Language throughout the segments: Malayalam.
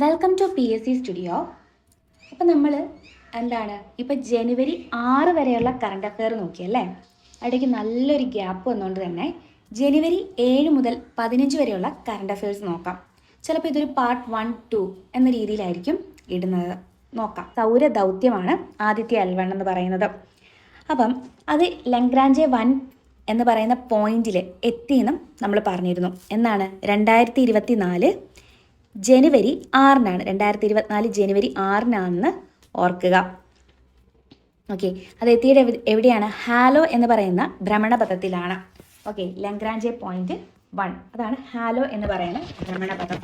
Welcome to P S C studio അപ്പോൾ നമ്മൾ എന്താണ് ഇപ്പോൾ ജനുവരി ആറ് വരെയുള്ള കറണ്ട് അഫെയർ നോക്കിയല്ലേ? ഇടയ്ക്ക് നല്ലൊരു ഗ്യാപ്പ് വന്നുകൊണ്ട് തന്നെ ജനുവരി ഏഴ് മുതൽ പതിനഞ്ച് വരെയുള്ള കറണ്ട് അഫെയർസ് നോക്കാം. ചിലപ്പോൾ ഇതൊരു പാർട്ട് വൺ ടു എന്ന രീതിയിലായിരിക്കും ഇടുന്നത്. നോക്കാം. സൗര ദൗത്യമാണ് ആദിത്യ എൽ വൺ എന്ന് പറയുന്നത്. അപ്പം അത് ലങ്ക്രാഞ്ചെ വൺ എന്ന് പറയുന്ന പോയിന്റിൽ എത്തിയെന്നും നമ്മൾ പറഞ്ഞിരുന്നു. എന്നാണ് രണ്ടായിരത്തി ഇരുപത്തി നാല് ജനുവരി ആറിനാണ്. രണ്ടായിരത്തി ഇരുപത്തിനാല് ജനുവരി ആറിനാണെന്ന് ഓർക്കുക. ഓക്കെ. അത് എത്തിയുടെ എവിടെയാണ്? ഹാലോ എന്ന് പറയുന്ന ഭ്രമണപഥത്തിലാണ്. ഓക്കെ. ലങ്ക്രാഞ്ചെ പോയിന്റ് വൺ അതാണ് ഹാലോ എന്ന് പറയുന്ന ഭ്രമണപഥം.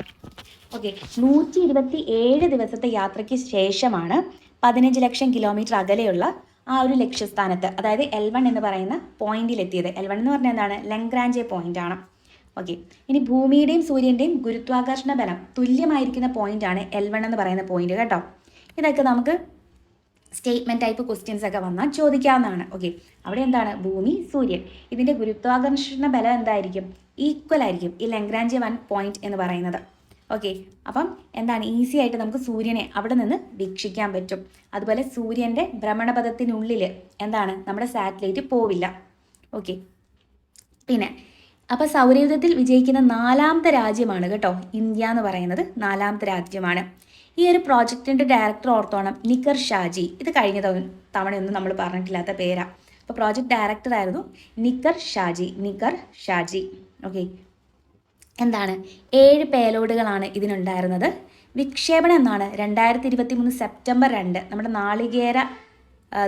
ഓക്കെ. നൂറ്റി ഇരുപത്തി ഏഴ് ദിവസത്തെ യാത്രയ്ക്ക് ശേഷമാണ് പതിനഞ്ച് ലക്ഷം കിലോമീറ്റർ അകലെയുള്ള ആ ഒരു ലക്ഷ്യസ്ഥാനത്ത് അതായത് എൽ വൺ എന്ന് പറയുന്ന പോയിന്റിലെത്തിയത് എൽ വൺ എന്ന് പറഞ്ഞാൽ എന്താണ്? ലങ്ക്രാഞ്ചെ പോയിന്റ് ആണ്. ഓക്കെ ഇനി ഭൂമിയുടെയും സൂര്യന്റെയും ഗുരുത്വാകർഷണ ബലം തുല്യമായിരിക്കുന്ന പോയിന്റാണ് എൽ വൺ എന്ന് പറയുന്ന പോയിന്റ് കേട്ടോ. ഇതൊക്കെ നമുക്ക് സ്റ്റേറ്റ്മെന്റ് ടൈപ്പ് ക്വസ്റ്റ്യൻസ് ഒക്കെ വന്നാൽ ചോദിക്കാവുന്നതാണ്. ഓക്കെ അവിടെ എന്താണ്? ഭൂമി സൂര്യൻ. ഇതിന്റെ ഗുരുത്വാകർഷണ ബലം എന്തായിരിക്കും? ഈക്വൽ ആയിരിക്കും. ഈ ലങ്ക്രാഞ്ച് വൺ പോയിന്റ് എന്ന് പറയുന്നത്. ഓക്കെ അപ്പം എന്താണ്? ഈസി ആയിട്ട് നമുക്ക് സൂര്യനെ അവിടെ നിന്ന് വീക്ഷിക്കാൻ പറ്റും. അതുപോലെ സൂര്യന്റെ ഭ്രമണപഥത്തിനുള്ളിൽ എന്താണ്? നമ്മുടെ സാറ്റലൈറ്റ് പോവില്ല. ഓക്കെ പിന്നെ അപ്പോൾ സൗരയുദ്ധത്തിൽ വിജയിക്കുന്ന നാലാമത്തെ രാജ്യമാണ് കേട്ടോ ഇന്ത്യ എന്ന് പറയുന്നത് നാലാമത്തെ രാജ്യമാണ്. ഈ ഒരു പ്രോജക്റ്റിന്റെ ഡയറക്ടർ ഓർത്തോണം നിക്കർ ഷാജി. ഇത് കഴിഞ്ഞ തവണ- തവണയൊന്നും നമ്മൾ പറഞ്ഞിട്ടില്ലാത്ത പേരാ. അപ്പോൾ പ്രോജക്റ്റ് ഡയറക്ടർ ആയിരുന്നു നിക്കർ ഷാജി. നിക്കർ ഷാജി. ഓക്കെ എന്താണ്? ഏഴ് പേലോഡുകളാണ് ഇതിനുണ്ടായിരുന്നത്. വിക്ഷേപണം എന്നാണ്. രണ്ടായിരത്തി ഇരുപത്തി മൂന്ന് സെപ്റ്റംബർ രണ്ട്. നമ്മുടെ നാളികേര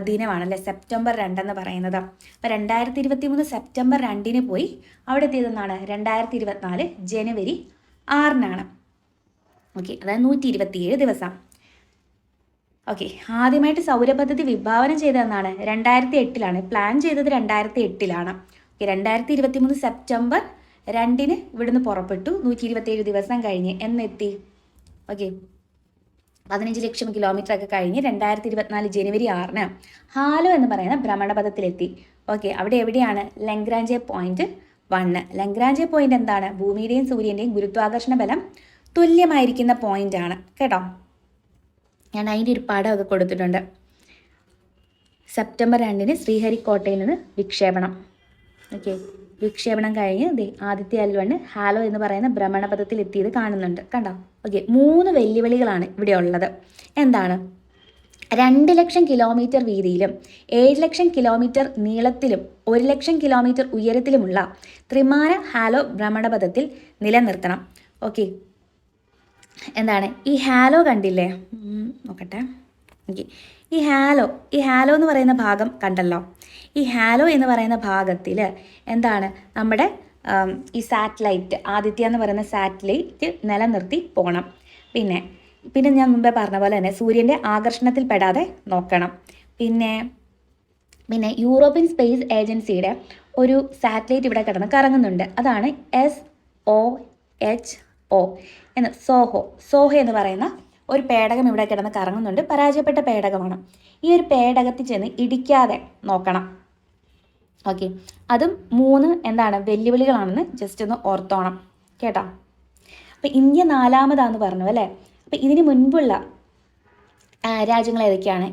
ദിനമാണല്ലേ? സെപ്റ്റംബർ രണ്ടെന്ന് പറയുന്നത്. അപ്പോൾ രണ്ടായിരത്തി ഇരുപത്തി മൂന്ന് സെപ്റ്റംബർ രണ്ടിന് പോയി അവിടെ എത്തിയതെന്നാണ് രണ്ടായിരത്തി ഇരുപത്തിനാല് ജനുവരി ആറിനാണ്. ഓക്കെ അതായത് നൂറ്റി ഇരുപത്തിയേഴ് ദിവസം. ഓക്കെ ആദ്യമായിട്ട് സൗരപദ്ധതി വിഭാവനം ചെയ്തതെന്നാണ് രണ്ടായിരത്തി എട്ടിലാണ് പ്ലാൻ ചെയ്തത് രണ്ടായിരത്തി എട്ടിലാണ് ഓക്കെ രണ്ടായിരത്തി ഇരുപത്തി മൂന്ന് സെപ്റ്റംബർ രണ്ടിന് ഇവിടുന്ന് പുറപ്പെട്ടു. നൂറ്റി ഇരുപത്തിയേഴ് ദിവസം കഴിഞ്ഞ്. എന്നെത്തി? ഓക്കെ പതിനഞ്ച് ലക്ഷം കിലോമീറ്റർ ഒക്കെ കഴിഞ്ഞ് രണ്ടായിരത്തി ഇരുപത്തിനാല് ജനുവരി ആറിന് ഹാലോ എന്ന് പറയുന്ന ഭ്രമണപഥത്തിലെത്തി. ഓക്കെ അവിടെ എവിടെയാണ്? Lagrange point one Lagrange point എന്താണ്? ഭൂമിയുടെയും സൂര്യന്റെയും ഗുരുത്വാകർഷണ ബലം തുല്യമായിരിക്കുന്ന പോയിന്റ് ആണ്. കേട്ടോ? ഞാൻ അതിന്റെ ഒരു പടമൊക്കെ കൊടുത്തിട്ടുണ്ട്. സെപ്റ്റംബർ രണ്ടിന് ശ്രീഹരിക്കോട്ടയിൽ നിന്ന് വിക്ഷേപണം. ഓക്കെ വിക്ഷേപണം കഴിഞ്ഞ് ആദിത്യ എൽവണ് ഹാലോ എന്ന് പറയുന്ന ഭ്രമണപഥത്തിൽ എത്തിയത് കാണുന്നുണ്ട്. കണ്ടോ? ഓക്കെ മൂന്ന് വെല്ലുവിളികളാണ് ഇവിടെ ഉള്ളത്. എന്താണ്? രണ്ട് ലക്ഷം കിലോമീറ്റർ വീതിയിലും ഏഴ് ലക്ഷം കിലോമീറ്റർ നീളത്തിലും ഒരു ലക്ഷം കിലോമീറ്റർ ഉയരത്തിലുമുള്ള ത്രിമാന ഹാലോ ഭ്രമണപഥത്തിൽ നിലനിർത്തണം. ഓക്കെ എന്താണ്? ഈ ഹാലോ കണ്ടില്ലേ? നോക്കട്ടെ. ഓക്കെ ഈ ഹാലോ ഈ ഹാലോ എന്ന് പറയുന്ന ഭാഗം കണ്ടല്ലോ? ഈ ഹാലോ എന്ന് പറയുന്ന ഭാഗത്തിൽ എന്താണ് നമ്മുടെ ഈ സാറ്റലൈറ്റ് ആദിത്യ എന്ന് പറയുന്ന സാറ്റലൈറ്റ് നിലനിർത്തി പോകണം പിന്നെ പിന്നെ ഞാൻ മുമ്പേ പറഞ്ഞ പോലെ തന്നെ സൂര്യന്റെ ആകർഷണത്തിൽ പെടാതെ നോക്കണം. പിന്നെ പിന്നെ യൂറോപ്യൻ സ്പേസ് ഏജൻസിയുടെ ഒരു സാറ്റലൈറ്റ് ഇവിടെ കിടന്ന് കറങ്ങുന്നുണ്ട്. അതാണ് എസ് ഒ എച്ച് ഒ എന്ന് സോഹോ സോഹോ എന്ന് പറയുന്ന ഒരു പേടകം ഇവിടെ കിടന്ന് കറങ്ങുന്നുണ്ട്. പരാജയപ്പെട്ട പേടകമാണ്. ഈ ഒരു പേടകത്തിൽ ചെന്ന് ഇടിക്കാതെ നോക്കണം. ഓക്കെ അതും മൂന്ന് എന്താണ് വെല്ലുവിളികളാണെന്ന് ജസ്റ്റ് ഒന്ന് ഓർത്തോണം. കേട്ടോ? അപ്പോൾ ഇന്ത്യ നാലാമതാന്ന് പറഞ്ഞു അല്ലേ? അപ്പോൾ ഇതിന് മുൻപുള്ള രാജ്യങ്ങൾ ഏതൊക്കെയാണ്?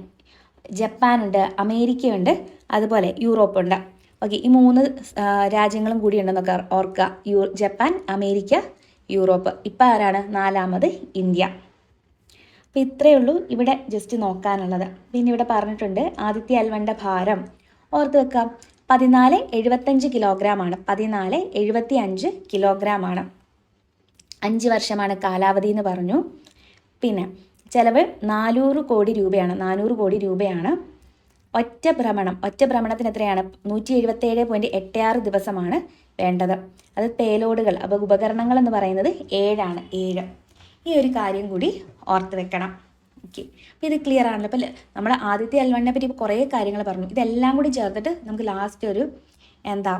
ജപ്പാനുണ്ട് അമേരിക്കയുണ്ട് അതുപോലെ യൂറോപ്പുണ്ട്. ഓക്കെ ഈ മൂന്ന് രാജ്യങ്ങളും കൂടി ഉണ്ടെന്നൊക്കെ ഓർക്കുക. യൂ ജപ്പാൻ അമേരിക്ക യൂറോപ്പ്. ഇപ്പം ആരാണ്? നാലാമത് ഇന്ത്യ. അപ്പോൾ ഇത്രയേ ഉള്ളൂ ഇവിടെ ജസ്റ്റ് നോക്കാനുള്ളത്. പിന്നെ ഇവിടെ പറഞ്ഞിട്ടുണ്ട് ആദിത്യ അൽവണ്ട ഭാരം. ഓർത്ത് വെക്കാം. പതിനാല് എഴുപത്തഞ്ച് കിലോഗ്രാം ആണ്. പതിനാല് എഴുപത്തി അഞ്ച് കിലോഗ്രാം ആണ്. അഞ്ച് വർഷമാണ് കാലാവധി എന്ന് പറഞ്ഞു. പിന്നെ ചിലവ് നാനൂറ് കോടി രൂപയാണ്. നാനൂറ് കോടി രൂപയാണ്. ഒറ്റ ഭ്രമണം. ഒറ്റ ഭ്രമണത്തിന് എത്രയാണ്? നൂറ്റി എഴുപത്തേഴ് പോയിന്റ് എട്ട് ആറ് ദിവസമാണ് വേണ്ടത്. അത് പേലോഡുകൾ അപ്പോൾ ഉപകരണങ്ങൾ എന്ന് പറയുന്നത് ഏഴാണ്. ഏഴ്. ഈ ഒരു കാര്യം കൂടി ഓർത്ത് വെക്കണം. ഓക്കെ അപ്പോൾ ഇത് ക്ലിയർ ആണല്ലോ. അപ്പോൾ നമ്മൾ ആദ്യത്തെ അൽവണ്ണിനെ പറ്റി കുറേ കാര്യങ്ങൾ പറഞ്ഞു. ഇതെല്ലാം കൂടി ചേർത്തിട്ട് നമുക്ക് ലാസ്റ്റ് ഒരു എന്താ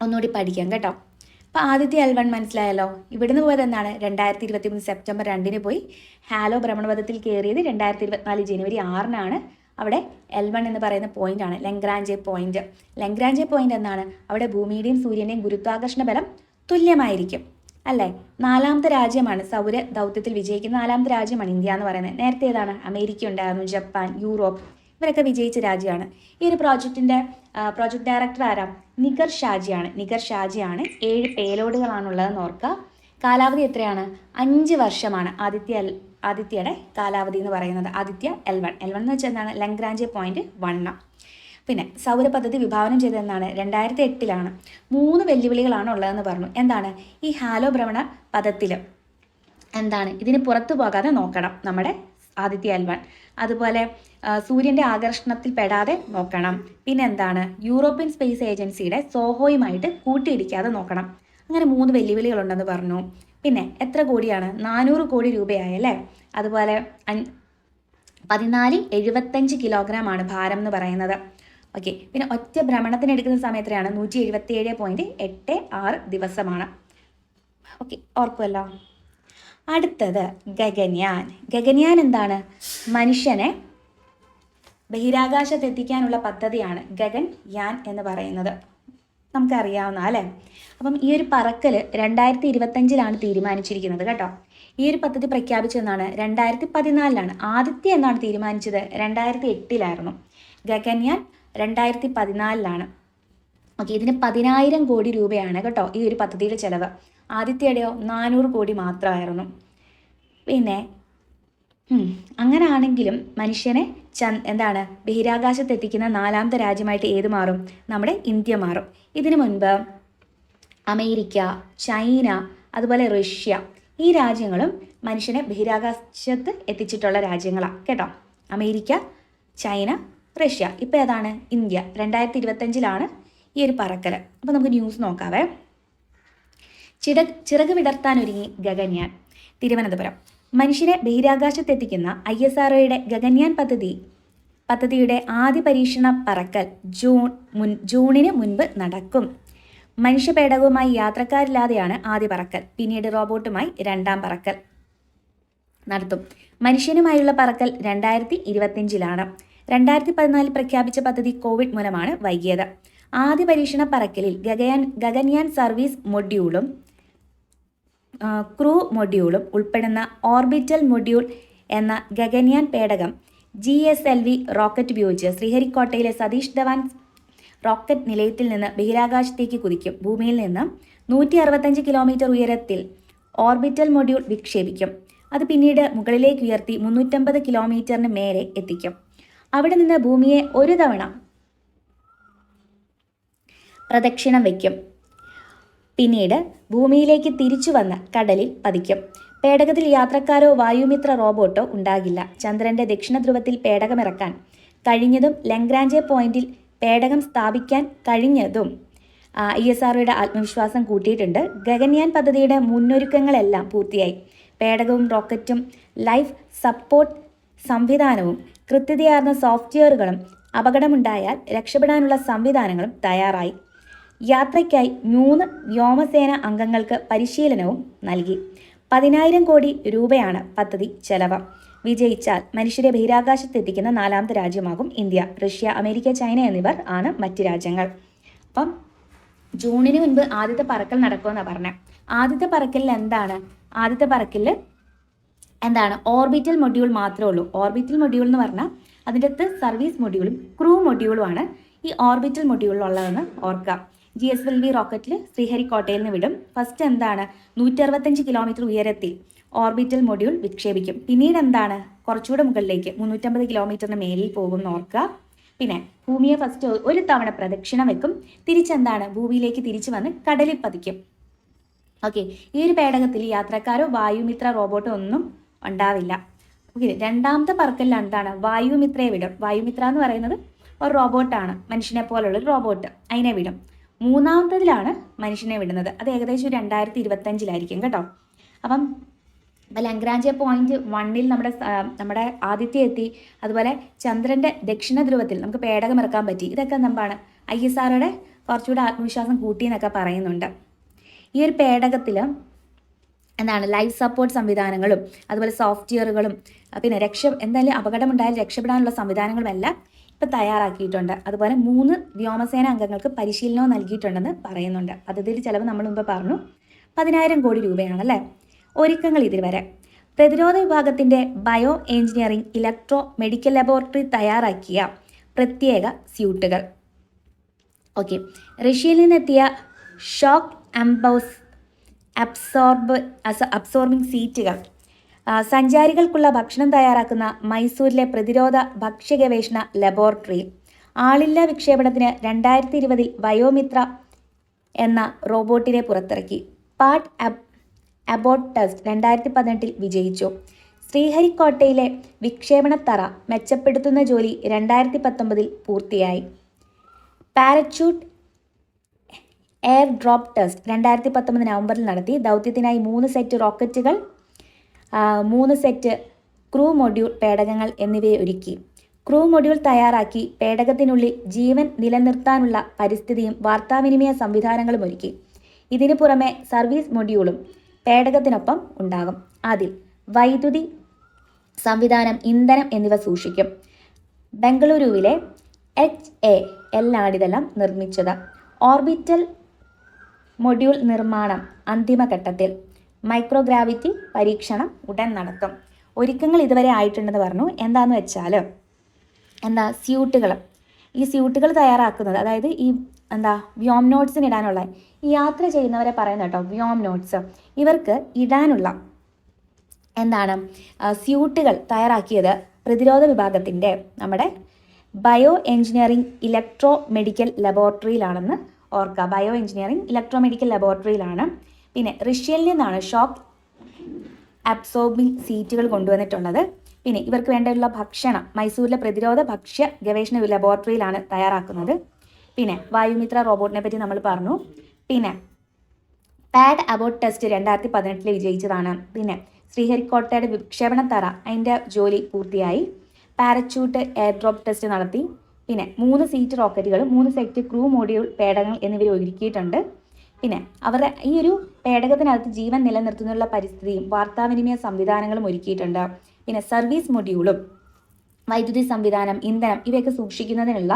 ഒന്നുകൂടി പഠിക്കാം കേട്ടോ. അപ്പോൾ ആദ്യത്തെ അൽവൺ വൺ മനസ്സിലായല്ലോ? ഇവിടുന്ന് പോയത് എന്താണ്? രണ്ടായിരത്തി ഇരുപത്തി മൂന്ന് സെപ്റ്റംബർ രണ്ടിന് പോയി. ഹാലോ ഭ്രമണപഥത്തിൽ കയറിയത് രണ്ടായിരത്തി ഇരുപത്തിനാല് ജനുവരി ആറിനാണ്. അവിടെ എൽ വൺ എന്ന് പറയുന്ന പോയിന്റ് ആണ്. ലങ്ക്രാഞ്ചെ പോയിന്റ് ലങ്ക്രാഞ്ചെ പോയിന്റ് എന്നാണ് അവിടെ ഭൂമിയുടെയും സൂര്യന്റെയും ഗുരുത്വാകർഷണ ബലം തുല്യമായിരിക്കും. അല്ലേ? നാലാമത്തെ രാജ്യമാണ് സൗര ദൗത്യത്തിൽ വിജയിക്കുന്ന നാലാമത്തെ രാജ്യമാണ് ഇന്ത്യ എന്ന് പറയുന്നത്. നേരത്തെ ഏതാണ്? അമേരിക്ക ഉണ്ടായിരുന്നു ജപ്പാൻ യൂറോപ്പ്. ഇവരൊക്കെ വിജയിച്ച രാജ്യമാണ്. ഈ ഒരു പ്രോജക്റ്റിന്റെ പ്രോജക്റ്റ് ഡയറക്ടർ ആരാ? നിഗർ ഷാജിയാണ്. നിഗർ ഷാജിയാണ് ഏഴ് പേലോഡുകളാണുള്ളതെന്ന് ഓർക്കുക. കാലാവധി എത്രയാണ്? അഞ്ച് വർഷമാണ് ആദിത്യ എൽ ആദിത്യയുടെ കാലാവധി എന്ന് പറയുന്നത്. Aditya L one. L one എന്ന് വെച്ചാൽ എന്താണ്? ലംഗ്രാഞ്ച് പോയിന്റ് വണ്ണ. പിന്നെ സൗര പദ്ധതി വിഭാവനം ചെയ്തതെന്നാണ് രണ്ടായിരത്തി എട്ടിലാണ് മൂന്ന് വെല്ലുവിളികളാണ് ഉള്ളതെന്ന് പറഞ്ഞു. എന്താണ്? ഈ ഹാലോ ഭ്രമണ പദത്തിൽ എന്താണ്? ഇതിന് പുറത്തു പോകാതെ നോക്കണം നമ്മുടെ ആദിത്യ അൽവാൻ അതുപോലെ സൂര്യന്റെ ആകർഷണത്തിൽ പെടാതെ നോക്കണം. പിന്നെ എന്താണ്? യൂറോപ്യൻ സ്പേസ് ഏജൻസിയുടെ സോഹോയുമായിട്ട് കൂട്ടിയിടിക്കാതെ നോക്കണം. അങ്ങനെ മൂന്ന് വെല്ലുവിളികളുണ്ടെന്ന് പറഞ്ഞു. പിന്നെ എത്ര കോടിയാണ്? നാനൂറ് കോടി രൂപയായല്ലേ അതുപോലെ പതിനാല് എഴുപത്തഞ്ച് കിലോഗ്രാം ആണ് ഭാരം എന്ന് പറയുന്നത്. ഓക്കെ പിന്നെ ഒറ്റ ഭ്രമണത്തിന് എടുക്കുന്ന സമയം എത്രയാണ്? നൂറ്റി എഴുപത്തി ഏഴ് പോയിന്റ് എട്ട് ആറ് ദിവസമാണ്. ഓക്കെ ഓർക്കുമല്ലോ അടുത്തത് ഗഗന്യാൻ ഗഗന്യാൻ എന്താണ്? മനുഷ്യനെ ബഹിരാകാശത്ത് എത്തിക്കാനുള്ള പദ്ധതിയാണ് ഗഗൻ യാൻ എന്ന് പറയുന്നത്. നമുക്കറിയാവുന്ന അല്ലേ? അപ്പം ഈ ഒരു പറക്കൽ രണ്ടായിരത്തി ഇരുപത്തഞ്ചിലാണ് തീരുമാനിച്ചിരിക്കുന്നത് കേട്ടോ. ഈ ഒരു പദ്ധതി പ്രഖ്യാപിച്ചതെന്നാണ് രണ്ടായിരത്തി പതിനാലിലാണ് ആദിത്യ എന്നാണ് തീരുമാനിച്ചത്. രണ്ടായിരത്തി എട്ടിലായിരുന്നു ഗഗൻയാൻ രണ്ടായിരത്തി പതിനാലിലാണ് ഓക്കെ ഇതിന് പതിനായിരം കോടി രൂപയാണ് കേട്ടോ ഈ ഒരു പദ്ധതിയുടെ ചിലവ്. ആദ്യത്തെയുടെയോ നാനൂറ് കോടി മാത്രമായിരുന്നു. പിന്നെ അങ്ങനാണെങ്കിലും മനുഷ്യനെ ച എന്താണ് ബഹിരാകാശത്തെത്തിക്കുന്ന നാലാമത്തെ രാജ്യമായിട്ട് ഏത് മാറും? നമ്മുടെ ഇന്ത്യ മാറും. ഇതിനു മുൻപ് അമേരിക്ക ചൈന അതുപോലെ റഷ്യ ഈ രാജ്യങ്ങളും മനുഷ്യനെ ബഹിരാകാശത്ത് എത്തിച്ചിട്ടുള്ള രാജ്യങ്ങളാണ് കേട്ടോ. America China Russia. ഇപ്പോൾ ഏതാണ്? ഇന്ത്യ. രണ്ടായിരത്തി ഇരുപത്തഞ്ചിലാണ് ഈ ഒരു പറക്കൽ. അപ്പോൾ നമുക്ക് ന്യൂസ് നോക്കാവേ. ചിട ചിറക് വിടർത്താനൊരുങ്ങി ഗഗന്യാൻ തിരുവനന്തപുരം. മനുഷ്യനെ ബഹിരാകാശത്തെത്തിക്കുന്ന ഐ എസ് ആർഒയുടെ ഗഗൻയാൻ പദ്ധതി പദ്ധതിയുടെ ആദ്യ പരീക്ഷണ പറക്കൽ ജൂൺ മുൻ ജൂണിന് മുൻപ് നടക്കും. മനുഷ്യ പേടകവുമായി യാത്രക്കാരില്ലാതെയാണ് ആദ്യ പറക്കൽ. പിന്നീട് റോബോട്ടുമായി രണ്ടാം പറക്കൽ നടത്തും. മനുഷ്യനുമായുള്ള പറക്കൽ രണ്ടായിരത്തി ഇരുപത്തിയഞ്ചിലാണ് രണ്ടായിരത്തി പതിനാലിൽ പ്രഖ്യാപിച്ച പദ്ധതി കോവിഡ് മൂലമാണ് വൈകിയത്. ആദ്യ പരീക്ഷണ പറക്കലിൽ ഗഗയാൻ ഗഗൻയാൻ സർവീസ് മൊഡ്യൂളും ക്രൂ മൊഡ്യൂളും ഉൾപ്പെടുന്ന ഓർബിറ്റൽ മൊഡ്യൂൾ എന്ന ഗഗൻയാൻ പേടകം G S L V rocket ഉപയോഗിച്ച് ശ്രീഹരിക്കോട്ടയിലെ സതീഷ് ധവാൻ റോക്കറ്റ് നിലയത്തിൽ നിന്ന് ബഹിരാകാശത്തേക്ക് കുതിക്കും. ഭൂമിയിൽ നിന്ന് നൂറ്റി അറുപത്തഞ്ച് കിലോമീറ്റർ ഉയരത്തിൽ ഓർബിറ്റൽ മൊഡ്യൂൾ വിക്ഷേപിക്കും. അത് പിന്നീട് മുകളിലേക്ക് ഉയർത്തി മുന്നൂറ്റമ്പത് കിലോമീറ്ററിന് മേലെ എത്തിക്കും. അവിടെ നിന്ന് ഭൂമിയെ ഒരു തവണ പ്രദക്ഷിണം വയ്ക്കും. പിന്നീട് ഭൂമിയിലേക്ക് തിരിച്ചു വന്ന് കടലിൽ പതിക്കും. പേടകത്തിൽ യാത്രക്കാരോ വായുമിത്ര റോബോട്ടോ ഉണ്ടാകില്ല. ചന്ദ്രന്റെ ദക്ഷിണ ധ്രുവത്തിൽ പേടകമിറക്കാൻ കഴിഞ്ഞതും ലംഗ്രാഞ്ചെ പോയിന്റിൽ പേടകം സ്ഥാപിക്കാൻ കഴിഞ്ഞതും ഇ എസ് ആർഒയുടെ ആത്മവിശ്വാസം കൂട്ടിയിട്ടുണ്ട്. ഗഗൻയാൻ പദ്ധതിയുടെ മുന്നൊരുക്കങ്ങളെല്ലാം പൂർത്തിയായി. പേടകവും റോക്കറ്റും ലൈഫ് സപ്പോർട്ട് സംവിധാനവും കൃത്യതയാർന്ന സോഫ്റ്റ്വെയറുകളും അപകടമുണ്ടായാൽ രക്ഷപ്പെടാനുള്ള സംവിധാനങ്ങളും തയ്യാറായി. യാത്രയ്ക്കായി മൂന്ന് വ്യോമസേന അംഗങ്ങൾക്ക് പരിശീലനവും നൽകി. പതിനായിരം കോടി രൂപയാണ് പദ്ധതി ചെലവ്. വിജയിച്ചാൽ മനുഷ്യരെ ബഹിരാകാശത്തെത്തിക്കുന്ന നാലാമത്തെ രാജ്യമാകും ഇന്ത്യ. റഷ്യ അമേരിക്ക ചൈന എന്നിവർ ആണ് മറ്റ് രാജ്യങ്ങൾ. അപ്പം ജൂണിന് മുൻപ് ആദ്യത്തെ പറക്കൽ നടക്കുമെന്നാണ് പറഞ്ഞത് ആദ്യത്തെ പറക്കലിൽ എന്താണ്? ആദ്യത്തെ പറക്കലിൽ എന്താണ്? ഓർബിറ്റൽ മൊഡ്യൂൾ മാത്രമേ ഉള്ളൂ. ഓർബിറ്റൽ മൊഡ്യൂൾ എന്ന് പറഞ്ഞാൽ അതിന്റെ അകത്ത് സർവീസ് മൊഡ്യൂളും ക്രൂ മൊഡ്യൂളുമാണ് ഈ ഓർബിറ്റൽ മൊഡ്യൂളിലുള്ളതെന്ന് ഓർക്കാം ജി എസ് എൽ വി റോക്കറ്റിൽ ശ്രീഹരിക്കോട്ടയിൽ നിന്ന് വിടും. ഫസ്റ്റ് എന്താണ്? നൂറ്ററുപത്തഞ്ച് കിലോമീറ്റർ ഉയരത്തിൽ ഓർബിറ്റൽ മൊഡ്യൂൾ വിക്ഷേപിക്കും. പിന്നീട് എന്താണ്? കുറച്ചുകൂടെ മുകളിലേക്ക് മുന്നൂറ്റമ്പത് കിലോമീറ്ററിന് മേലിൽ പോകും എന്ന് ഓർക്കുക. പിന്നെ ഭൂമിയെ ഫസ്റ്റ് ഒരു തവണ പ്രദക്ഷിണം വെക്കും. തിരിച്ചെന്താണ് ഭൂമിയിലേക്ക് തിരിച്ചു വന്ന് കടലിൽ പതിക്കും. ഓക്കെ ഈ ഒരു പേടകത്തിൽ യാത്രക്കാരോ വായുമിത്ര റോബോട്ടോ ഒന്നും ഉണ്ടാവില്ല. ഓക്കെ രണ്ടാമത്തെ പറക്കലിൽ എന്താണ്? വായുമിത്രയെ വിടും. വായുമിത്ര എന്ന് പറയുന്നത് ഒരു റോബോട്ടാണ് മനുഷ്യനെ പോലുള്ള ഒരു റോബോട്ട് അതിനെ വിടും. മൂന്നാമത്തതിലാണ് മനുഷ്യനെ വിടുന്നത്. അത് ഏകദേശം രണ്ടായിരത്തി ഇരുപത്തഞ്ചിലായിരിക്കും കേട്ടോ. അപ്പം ഇപ്പം ലംഗ്രാഞ്ചെ പോയിന്റ് വണ്ണിൽ നമ്മുടെ നമ്മുടെ ആദിത്യ എത്തി. അതുപോലെ ചന്ദ്രന്റെ ദക്ഷിണ ധ്രുവത്തിൽ നമുക്ക് പേടകം ഇറക്കാൻ പറ്റി. ഇതൊക്കെ എന്താണ്? ഐ എസ് ആറുടെ കുറച്ചുകൂടെ ആത്മവിശ്വാസം കൂട്ടി എന്നൊക്കെ പറയുന്നുണ്ട്. ഈ ഒരു പേടകത്തിൽ എന്താണ് ലൈഫ് സപ്പോർട്ട് സംവിധാനങ്ങളും അതുപോലെ സോഫ്റ്റ്വെയറുകളും പിന്നെ രക്ഷ എന്തായാലും അപകടമുണ്ടായാൽ രക്ഷപ്പെടാനുള്ള സംവിധാനങ്ങളും എല്ലാം ഇപ്പം തയ്യാറാക്കിയിട്ടുണ്ട്. അതുപോലെ മൂന്ന് വ്യോമസേന അംഗങ്ങൾക്ക് പരിശീലനവും നൽകിയിട്ടുണ്ടെന്ന് പറയുന്നുണ്ട്. പദ്ധതിയിൽ ചിലവ് നമ്മൾ മുമ്പ് പറഞ്ഞു. പതിനായിരം കോടി രൂപയാണല്ലേ? ഒരുക്കങ്ങൾ ഇതുവരെ പ്രതിരോധ വിഭാഗത്തിന്റെ bio engineering electro medical laboratory തയ്യാറാക്കിയ പ്രത്യേക സ്യൂട്ടുകൾ. ഓക്കെ റഷ്യയിൽ നിന്നെത്തിയ ഷോക്ക് അംബോസ് അബ്സോർബ് അബ്സോർബിംഗ് സീറ്റുകൾ. സഞ്ചാരികൾക്കുള്ള ഭക്ഷണം തയ്യാറാക്കുന്ന മൈസൂരിലെ പ്രതിരോധ ഭക്ഷ്യ ഗവേഷണ ലബോറട്ടറി. ആളില്ല വിക്ഷേപണത്തിന് രണ്ടായിരത്തി ഇരുപതിൽ വയോമിത്ര എന്ന റോബോട്ടിനെ പുറത്തിറക്കി. പാർട്ട് അബ് അബോട്ട് ടെസ്റ്റ് രണ്ടായിരത്തി പതിനെട്ടിൽ വിജയിച്ചു. ശ്രീഹരിക്കോട്ടയിലെ വിക്ഷേപണത്തറ മെച്ചപ്പെടുത്തുന്ന ജോലി രണ്ടായിരത്തി പത്തൊമ്പതിൽ പൂർത്തിയായി. പാരച്യൂട്ട് എയർ ഡ്രോപ്പ് ടെസ്റ്റ് രണ്ടായിരത്തി പത്തൊമ്പത് നവംബറിൽ നടത്തി. ദൗത്യത്തിനായി മൂന്ന് സെറ്റ് റോക്കറ്റുകൾ മൂന്ന് സെറ്റ് ക്രൂ മൊഡ്യൂൾ പേടകങ്ങൾ എന്നിവയെ ഒരുക്കി. ക്രൂ മൊഡ്യൂൾ തയ്യാറാക്കി. പേടകത്തിനുള്ളിൽ ജീവൻ നിലനിർത്താനുള്ള പരിസ്ഥിതിയും വാർത്താവിനിമയ സംവിധാനങ്ങളും ഒരുക്കി. ഇതിനു പുറമെ സർവീസ് മൊഡ്യൂളും പേടകത്തിനൊപ്പം ഉണ്ടാകും. അതിൽ വൈദ്യുതി സംവിധാനം ഇന്ധനം എന്നിവ സൂക്ഷിക്കും. ബംഗളൂരുവിലെ എച്ച് എ എല്ലാണിതെല്ലാം നിർമ്മിച്ചത്. ഓർബിറ്റൽ മൊഡ്യൂൾ നിർമ്മാണം അന്തിമഘട്ടത്തിൽ. മൈക്രോഗ്രാവിറ്റി പരീക്ഷണം ഉടൻ നടത്തും. ഒരുക്കങ്ങൾ ഇതുവരെ ആയിട്ടുണ്ടെന്ന് പറഞ്ഞു. എന്താന്ന് വെച്ചാൽ എന്താ സ്യൂട്ടുകൾ ഈ സ്യൂട്ടുകൾ തയ്യാറാക്കുന്നത് അതായത് ഈ എന്താ വ്യോം നോട്ട്സിന് ഇടാനുള്ള ഈ യാത്ര ചെയ്യുന്നവരെ പറയുന്ന കേട്ടോ വ്യോം നോട്ട്സ്. ഇവർക്ക് ഇടാനുള്ള എന്താണ് സ്യൂട്ടുകൾ തയ്യാറാക്കിയത് പ്രതിരോധ വിഭാഗത്തിന്റെ നമ്മുടെ ബയോ എഞ്ചിനീയറിംഗ് ഇലക്ട്രോ മെഡിക്കൽ ലബോറട്ടറിയിലാണെന്ന് ഓർക്കുക ബയോ എഞ്ചിനീയറിംഗ് ഇലക്ട്രോ മെഡിക്കൽ ലബോറട്ടറിയിലാണ് പിന്നെ റഷ്യയിൽ നിന്നാണ് ഷോക്ക് അബ്സോർബിംഗ് സീറ്റുകൾ കൊണ്ടുവന്നിട്ടുള്ളത്. പിന്നെ ഇവർക്ക് വേണ്ടിയുള്ള ഭക്ഷണം മൈസൂരിലെ പ്രതിരോധ ഭക്ഷ്യ ഗവേഷണ ലബോറട്ടറിയിലാണ് തയ്യാറാക്കുന്നത്. പിന്നെ വായുമിത്ര റോബോട്ടിനെ പറ്റി നമ്മൾ പറഞ്ഞു. പിന്നെ പാഡ് അബോട്ട് ടെസ്റ്റ് രണ്ടായിരത്തി പതിനെട്ടിൽ വിജയിച്ചതാണ്. പിന്നെ ശ്രീഹരിക്കോട്ടയുടെ വിക്ഷേപണ തറ അതിന്റെ ജോലി പൂർത്തിയായി. പാരച്യൂട്ട് എയർ ഡ്രോപ്പ് ടെസ്റ്റ് നടത്തി. പിന്നെ മൂന്ന് സീറ്റ് റോക്കറ്റുകൾ മൂന്ന് സെറ്റ് ക്രൂ മോഡ്യൂൾ പേടകങ്ങൾ എന്നിവർ ഒരുക്കിയിട്ടുണ്ട്. പിന്നെ അവരുടെ ഈ ഒരു പേടകത്തിനകത്ത് ജീവൻ നിലനിർത്തുന്നതിനുള്ള പരിസ്ഥിതിയും വാർത്താവിനിമയ സംവിധാനങ്ങളും ഒരുക്കിയിട്ടുണ്ട്. പിന്നെ സർവീസ് മൊഡ്യൂളും വൈദ്യുതി സംവിധാനം ഇന്ധനം ഇവയൊക്കെ സൂക്ഷിക്കുന്നതിനുള്ള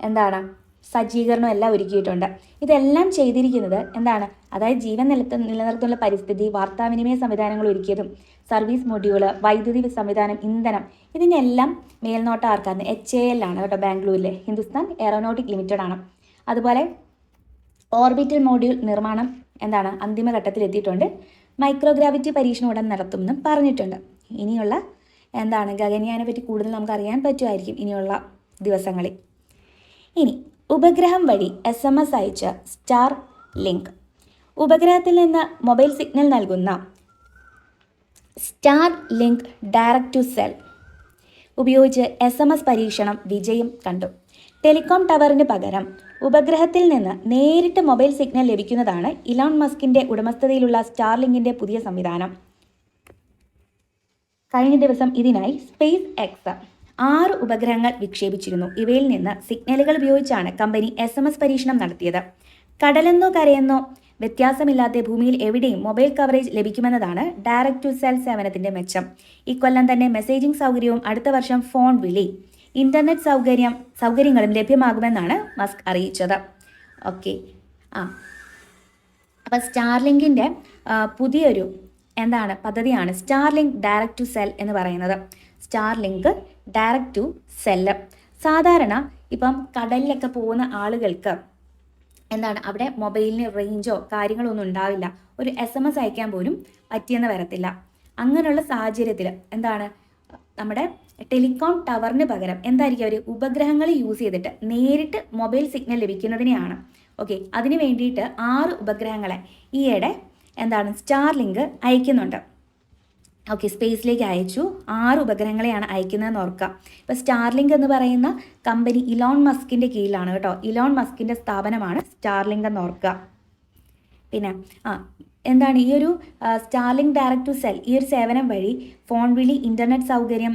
എന്താണ് സജ്ജീകരണം എല്ലാം ഒരുക്കിയിട്ടുണ്ട്. ഇതെല്ലാം ചെയ്തിരിക്കുന്നത് എന്താണ്? അതായത് ജീവൻ നിലത്ത് നിലനിർത്തുന്ന പരിസ്ഥിതി വാർത്താവിനിമയ സംവിധാനങ്ങൾ ഒരുക്കിയതും സർവീസ് മൊഡ്യൂൾ വൈദ്യുതി സംവിധാനം ഇന്ധനം ഇതിനെല്ലാം മേൽനോട്ടം ആർക്കാന്ന് എച്ച് എ എൽ ആണ് കേട്ടോ ബാംഗ്ലൂരിലെ. ഹിന്ദുസ്ഥാൻ എയറോനോട്ടിക് ലിമിറ്റഡ് ആണ്. അതുപോലെ ഓർബിറ്റൽ മോഡ്യൂൾ നിർമ്മാണം എന്താണ്? അന്തിമഘട്ടത്തിൽ എത്തിയിട്ടുണ്ട്. മൈക്രോഗ്രാവിറ്റി പരീക്ഷണം ഉടൻ നടത്തുമെന്നും പറഞ്ഞിട്ടുണ്ട്. ഇനിയുള്ള എന്താണ്? ഗഗനയാനെ പറ്റി കൂടുതൽ നമുക്ക് അറിയാൻ പറ്റുമായിരിക്കും ഇനിയുള്ള ദിവസങ്ങളിൽ. ഇനി ഉപഗ്രഹം വഴി എസ് എം എസ് അയച്ച സ്റ്റാർ ലിങ്ക്. ഉപഗ്രഹത്തിൽ നിന്ന് മൊബൈൽ സിഗ്നൽ നൽകുന്ന Starlink direct to cell. ഉപയോഗിച്ച് എസ് എം എസ് പരീക്ഷണം വിജയം കണ്ടു. ടെലികോം ടവറിന് പകരം ഉപഗ്രഹത്തിൽ നിന്ന് നേരിട്ട് മൊബൈൽ സിഗ്നൽ ലഭിക്കുന്നതാണ് ഇലോൺ മസ്കിന്റെ ഉടമസ്ഥതയിലുള്ള സ്റ്റാർലിങ്കിന്റെ പുതിയ സംവിധാനം. കഴിഞ്ഞ ദിവസം ഇതിനായി സ്പേസ് എക്സ് ആറ് ഉപഗ്രഹങ്ങൾ വിക്ഷേപിച്ചിരുന്നു. ഇവയിൽ നിന്ന് സിഗ്നലുകൾ ഉപയോഗിച്ചാണ് കമ്പനി എസ് എം എസ് പരീക്ഷണം നടത്തിയത്. കടലെന്നോ കരയെന്നോ വ്യത്യാസമില്ലാതെ ഭൂമിയിൽ എവിടെയും മൊബൈൽ കവറേജ് ലഭിക്കുമെന്നതാണ് ഡയറക്ട് ടു സെൽ സേവനത്തിന്റെ മെച്ചം. ഇക്കൊല്ലം തന്നെ മെസ്സേജിംഗ് സൗകര്യവും അടുത്ത വർഷം ഫോൺ വിളി ഇന്റർനെറ്റ് സൗകര്യം സൗകര്യങ്ങളും ലഭ്യമാകുമെന്നാണ് മസ്ക് അറിയിച്ചത്. ഓക്കെ. ആ. അപ്പോൾ സ്റ്റാർലിങ്കിന്റെ പുതിയൊരു എന്താണ് പദ്ധതിയാണ് സ്റ്റാർലിങ്ക് ഡയറക്ട് ടു സെൽ എന്ന് പറയുന്നത്. സ്റ്റാർലിങ്ക് ഡയറക്റ്റ് ടു സെല്ലർ സാധാരണ ഇപ്പം കടലിലൊക്കെ പോകുന്ന ആളുകൾക്ക് എന്താണ് അവിടെ മൊബൈലിന് റേഞ്ചോ കാര്യങ്ങളോ ഒന്നും ഉണ്ടാവില്ല. ഒരു എസ് എം എസ് അയക്കാൻ പോലും പറ്റിയെന്ന് വരത്തില്ല. അങ്ങനെയുള്ള സാഹചര്യത്തിൽ എന്താണ് നമ്മുടെ ടെലികോം ടവറിന് പകരം എന്തായിരിക്കും അവർ ഉപഗ്രഹങ്ങൾ യൂസ് ചെയ്തിട്ട് നേരിട്ട് മൊബൈൽ സിഗ്നൽ ലഭിക്കുന്നതിനെയാണ്. ഓക്കെ അതിന് വേണ്ടിയിട്ട് ആറ് ഉപഗ്രഹങ്ങളെ ഈയിടെ എന്താണ് സ്റ്റാർ ലിങ്ക് അയക്കുന്നുണ്ട്. ഓക്കെ സ്പേസിലേക്ക് അയച്ചു. ആറ് ഉപഗ്രഹങ്ങളെയാണ് അയക്കുന്നതെന്ന് ഓർക്കുക ഇപ്പോൾ സ്റ്റാർലിങ്ക് എന്ന് പറയുന്ന കമ്പനി ഇലോൺ മസ്കിന്റെ കീഴിലാണ് കേട്ടോ. ഇലോൺ മസ്കിന്റെ സ്ഥാപനമാണ് സ്റ്റാർലിങ്ക് എന്ന് ഓർക്കുക. പിന്നെ ആ എന്താണ്? ഈ ഒരു സ്റ്റാർലിങ്ക് ഡയറക്ട് ടു സെൽ ഈ ഒരു സേവനം വഴി ഫോൺ വിളി ഇന്റർനെറ്റ് സൗകര്യം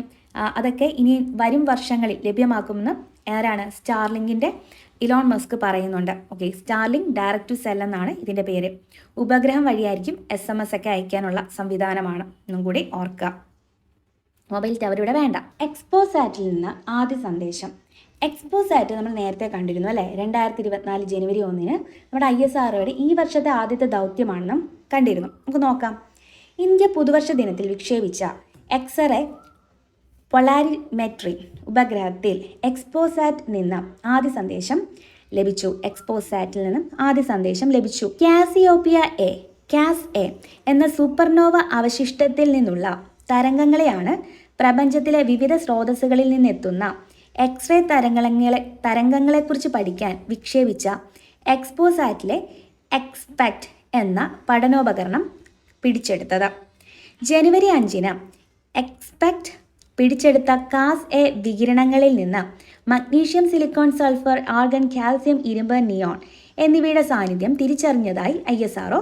അതൊക്കെ ഇനി വരും വർഷങ്ങളിൽ ലഭ്യമാക്കുമെന്ന് ആരാണ് സ്റ്റാർലിങ്കിന്റെ ഇലോൺ മസ്ക് പറയുന്നുണ്ട്. Okay Starlink direct to cell എന്നാണ് ഇതിന്റെ പേര്. ഉപഗ്രഹം വഴിയായിരിക്കും എസ് എം എസ് ഒക്കെ അയക്കാനുള്ള സംവിധാനമാണ്. എന്നും കൂടി ഓർക്കുക. മൊബൈൽ ടവർ ഇവിടെ വേണ്ട. എക്സ്പോസാറ്റിൽ നിന്ന് ആദ്യ സന്ദേശം. എക്സ്പോസാറ്റ് നമ്മൾ നേരത്തെ കണ്ടിരുന്നു അല്ലേ? രണ്ടായിരത്തി ഇരുപത്തിനാല് ജനുവരി ഒന്നിന് നമ്മുടെ ഐ എസ് ആർഒയുടെ ഈ വർഷത്തെ ആദ്യത്തെ ദൗത്യമാണെന്നും കണ്ടിരുന്നു. നമുക്ക് നോക്കാം. ഇന്ത്യ പുതുവർഷ ദിനത്തിൽ വിക്ഷേപിച്ച എക്സറേ പൊളാരിമെട്രി ഉപഗ്രഹത്തിൽ എക്സ്പോസാറ്റ് നിന്ന് ആദ്യ സന്ദേശം ലഭിച്ചു. എക്സ്പോസാറ്റിൽ നിന്നും ആദ്യ സന്ദേശം ലഭിച്ചു. കാസിയോപ്പിയ എ കാസ് എ എന്ന സൂപ്പർനോവ അവശിഷ്ടത്തിൽ നിന്നുള്ള തരംഗങ്ങളെയാണ് പ്രപഞ്ചത്തിലെ വിവിധ സ്രോതസ്സുകളിൽ നിന്നെത്തുന്ന എക്സ്റേ തരംഗങ്ങളെ തരംഗങ്ങളെക്കുറിച്ച് പഠിക്കാൻ വിക്ഷേപിച്ച എക്സ്പോസാറ്റിലെ എക്സ്പെക്ട് എന്ന പഠനോപകരണം പിടിച്ചെടുത്തത്. ജനുവരി അഞ്ചിന് എക്സ്പെക്ട് പിടിച്ചെടുത്ത കാസ് എ വികിരണങ്ങളിൽ നിന്ന് magnesium silicon sulphur argon calcium ഇരുമ്പ് നിയോൺ എന്നിവയുടെ സാന്നിധ്യം തിരിച്ചറിഞ്ഞതായി ഐ എസ് ആർഒ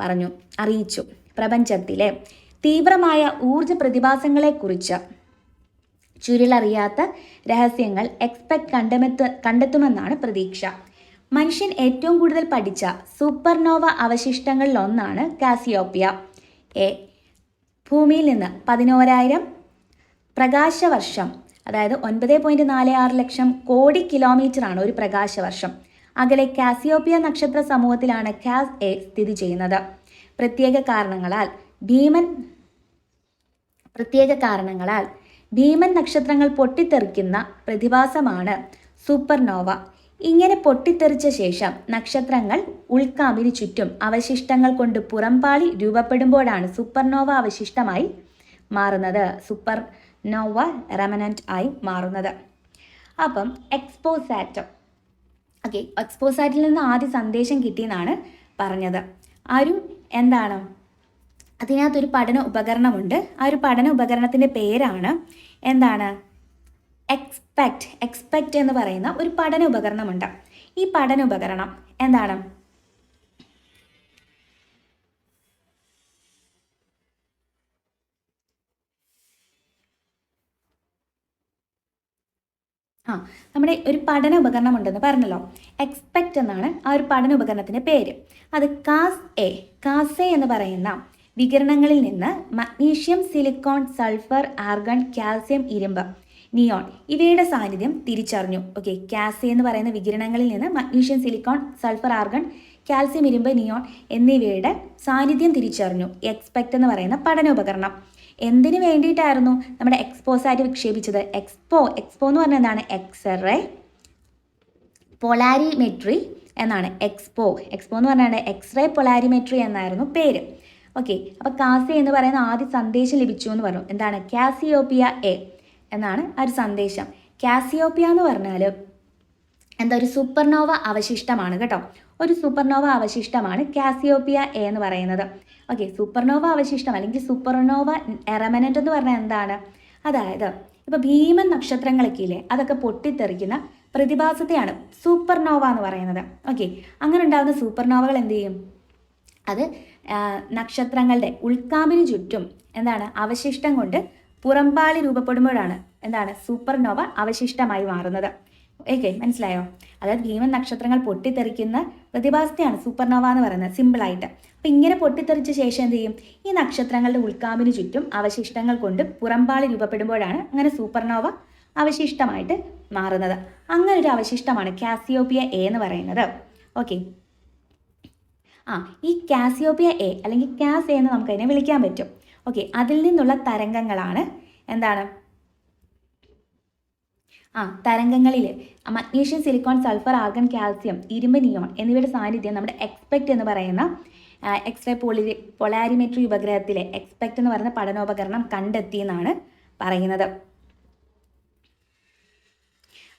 പറഞ്ഞു അറിയിച്ചു. പ്രപഞ്ചത്തിലെ തീവ്രമായ ഊർജ പ്രതിഭാസങ്ങളെക്കുറിച്ച് ചുരുളറിയാത്ത രഹസ്യങ്ങൾ എക്സ്പെക്ട് കണ്ടെത്തു കണ്ടെത്തുമെന്നാണ് പ്രതീക്ഷ. മനുഷ്യൻ ഏറ്റവും കൂടുതൽ പഠിച്ച സൂപ്പർനോവ അവശിഷ്ടങ്ങളിലൊന്നാണ് കാസിയോപ്പിയ എ ഭൂമിയിൽ നിന്ന് പതിനോരായിരം പ്രകാശവർഷം അതായത് ഒൻപത് പോയിന്റ് നാല് ആറ് ലക്ഷം കോടി കിലോമീറ്റർ ആണ് ഒരു പ്രകാശവർഷം. അകലെ കാസിയോപ്പിയ നക്ഷത്ര സമൂഹത്തിലാണ് കാസ് എ സ്ഥിതി ചെയ്യുന്നത്. പ്രത്യേക കാരണങ്ങളാൽ ഭീമൻ പ്രത്യേക കാരണങ്ങളാൽ ഭീമൻ നക്ഷത്രങ്ങൾ പൊട്ടിത്തെറിക്കുന്ന പ്രതിഭാസമാണ് സൂപ്പർനോവ. ഇങ്ങനെ പൊട്ടിത്തെറിച്ച ശേഷം നക്ഷത്രങ്ങൾ ഉൾക്കാമ്പിന് ചുറ്റും അവശിഷ്ടങ്ങൾ കൊണ്ട് പുറംപാളി രൂപപ്പെടുമ്പോഴാണ് സൂപ്പർനോവ അവശിഷ്ടമായി മാറുന്നത്. സൂപ്പർ നോവ റെമനന്റ് ആയി മാറുന്നത്. അപ്പം എക്സ്പോസാറ്റം ഓക്കെ എക്സ്പോസാറ്റിൽ നിന്ന് ആദ്യ സന്ദേശം കിട്ടിയെന്നാണ് പറഞ്ഞത്. ആ ഒരു എന്താണ് അതിനകത്തൊരു പഠന ഉപകരണമുണ്ട്. ആ ഒരു പഠന ഉപകരണത്തിന്റെ പേരാണ് എന്താണ്? എക്സ്പെക്റ്റ് എക്സ്പെക്റ്റ് എന്ന് പറയുന്ന ഒരു പഠന ഉപകരണമുണ്ട്. ഈ പഠന ഉപകരണം എന്താണ്? ആ നമ്മുടെ ഒരു പഠന ഉപകരണം ഉണ്ടെന്ന് പറഞ്ഞല്ലോ. എക്സ്പെക്റ്റ് എന്നാണ് ആ ഒരു പഠന ഉപകരണത്തിന്റെ പേര്. അത് കാസ് എ കാസ് എ എന്ന് പറയുന്ന വികിരണങ്ങളിൽ നിന്ന് magnesium silicon sulphur argon calcium ഇരുമ്പ് നിയോൺ ഇവയുടെ സാന്നിധ്യം തിരിച്ചറിഞ്ഞു. ഓക്കെ കാസെ എന്ന് പറയുന്ന വികിരണങ്ങളിൽ നിന്ന് magnesium silicon sulphur argon calcium ഇരുമ്പ് നിയോൺ എന്നിവയുടെ സാന്നിധ്യം തിരിച്ചറിഞ്ഞു. എക്സ്പെക്റ്റ് എന്ന് പറയുന്ന പഠനോപകരണം എന്തിനു വേണ്ടിയിട്ടായിരുന്നു നമ്മുടെ എക്സ്പോസായിട്ട് വിക്ഷേപിച്ചത്? എക്സ്പോ എക്സ്പോ എന്ന് പറഞ്ഞാൽ എന്താണ്? എക്സ്റേ പൊളാരിമെട്രി എന്നാണ്. എക്സ്പോ എക്സ്പോ എന്ന് പറഞ്ഞാൽ എക്സ്റേ പൊളാരിമെട്രി എന്നായിരുന്നു പേര്. ഓക്കെ അപ്പോൾ കാസി എന്ന് പറയുന്ന ആദ്യ സന്ദേശം ലഭിച്ചു എന്ന് പറഞ്ഞു. എന്താണ്? കാസിയോപ്പിയ എ എന്നാണ് ആ ഒരു സന്ദേശം. കാസിയോപ്പിയ എന്ന് പറഞ്ഞാൽ എന്താ ഒരു സൂപ്പർനോവ അവശിഷ്ടമാണ് കേട്ടോ. ഒരു സൂപ്പർനോവ അവശിഷ്ടമാണ് കാസിയോപ്പിയ എ എന്ന് പറയുന്നത്. ഓക്കെ സൂപ്പർനോവ അവശിഷ്ടം അല്ലെങ്കിൽ സൂപ്പർനോവ എറമനന്റ് എന്ന് പറഞ്ഞാൽ എന്താണ്? അതായത് ഇപ്പോൾ ഭീമൻ നക്ഷത്രങ്ങളൊക്കെ ഇല്ലേ അതൊക്കെ പൊട്ടിത്തെറിക്കുന്ന പ്രതിഭാസത്തെയാണ് സൂപ്പർനോവ എന്ന് പറയുന്നത്. ഓക്കെ അങ്ങനെ ഉണ്ടാകുന്ന സൂപ്പർനോവകൾ എന്ത് ചെയ്യും? അത് നക്ഷത്രങ്ങളുടെ ഉൾക്കാമ്പിന് ചുറ്റും എന്താണ്? അവശിഷ്ടം കൊണ്ട് പുറംപാളി രൂപപ്പെടുമ്പോഴാണ് എന്താണ്? സൂപ്പർനോവ അവശിഷ്ടമായി മാറുന്നത്. ഓക്കെ മനസ്സിലായോ? അതായത് ഭീമൻ നക്ഷത്രങ്ങൾ പൊട്ടിത്തെറിക്കുന്ന പ്രതിഭാസത്തെയാണ് സൂപ്പർനോവ എന്ന് പറയുന്നത് സിമ്പിളായിട്ട് അപ്പം ഇങ്ങനെ പൊട്ടിത്തെറിച്ച ശേഷം എന്ത് ചെയ്യും? ഈ നക്ഷത്രങ്ങളുടെ ഉൾക്കാമ്പിന് ചുറ്റും അവശിഷ്ടങ്ങൾ കൊണ്ട് പുറമ്പാളി രൂപപ്പെടുമ്പോഴാണ് അങ്ങനെ സൂപ്പർനോവ അവശിഷ്ടമായിട്ട് മാറുന്നത്. അങ്ങനെ ഒരു അവശിഷ്ടമാണ് കാസിയോപ്പിയ എ എന്ന് പറയുന്നത്. ഓക്കെ ആ ഈ കാസിയോപ്പിയ എ അല്ലെങ്കിൽ കാസ് എ എന്ന് നമുക്കതിനെ വിളിക്കാൻ പറ്റും. ഓക്കെ അതിൽ നിന്നുള്ള തരംഗങ്ങളാണ് എന്താണ്? ആ തരംഗങ്ങളിൽ magnesium silicon sulphur argon calcium ഇരുമ്പ് നിയോൺ എന്നിവയുടെ സാന്നിധ്യം നമ്മുടെ എക്സ്പെക്റ്റ് എന്ന് പറയുന്ന എക്സ്റേ പോളി പൊളാരിമെട്രി ഉപഗ്രഹത്തിലെ എക്സ്പെക്റ്റ് എന്ന് പറയുന്ന പഠനോപകരണം കണ്ടെത്തിയെന്നാണ് പറയുന്നത്.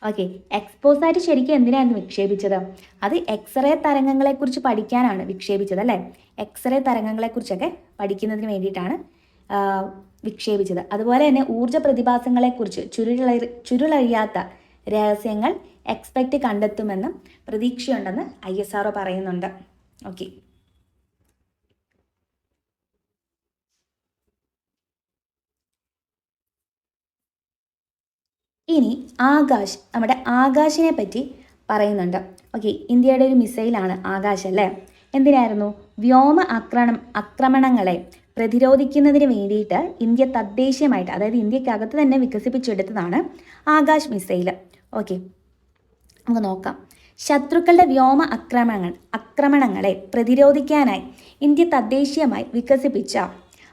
ഓക്കെ എക്സ്പോസായിട്ട് ശരിക്കും എന്തിനായിരുന്നു വിക്ഷേപിച്ചത്? അത് എക്സ്റേ തരംഗങ്ങളെക്കുറിച്ച് പഠിക്കാനാണ് വിക്ഷേപിച്ചത് അല്ലേ? എക്സ്റേ തരംഗങ്ങളെക്കുറിച്ചൊക്കെ പഠിക്കുന്നതിന് വേണ്ടിയിട്ടാണ് വിക്ഷേപിച്ചത്. അതുപോലെ തന്നെ ഊർജ പ്രതിഭാസങ്ങളെക്കുറിച്ച് ചുരുളറി ചുരുളറിയാത്ത രഹസ്യങ്ങൾ എക്സ്പെക്റ്റ് കണ്ടെത്തുമെന്നും പ്രതീക്ഷയുണ്ടെന്ന് ഐ എസ് ആർ പറയുന്നുണ്ട്. ഓക്കെ ഇനി ആകാശ് നമ്മുടെ ആകാശിനെ പറ്റി പറയുന്നുണ്ട്. ഓക്കെ ഇന്ത്യയുടെ ഒരു മിസൈലാണ് ആകാശ് അല്ലേ? എന്തിനായിരുന്നു? വ്യോമ ആക്രമണം ആക്രമണങ്ങളെ പ്രതിരോധിക്കുന്നതിന് വേണ്ടിയിട്ട് ഇന്ത്യ തദ്ദേശീയമായിട്ട് അതായത് ഇന്ത്യക്കകത്ത് തന്നെ വികസിപ്പിച്ചെടുത്തതാണ് ആകാശ് മിസൈൽ ഓക്കെ. നമുക്ക് നോക്കാം. ശത്രുക്കളുടെ വ്യോമ ആക്രമണങ്ങൾ ആക്രമണങ്ങളെ പ്രതിരോധിക്കാനായി ഇന്ത്യ തദ്ദേശീയമായി വികസിപ്പിച്ച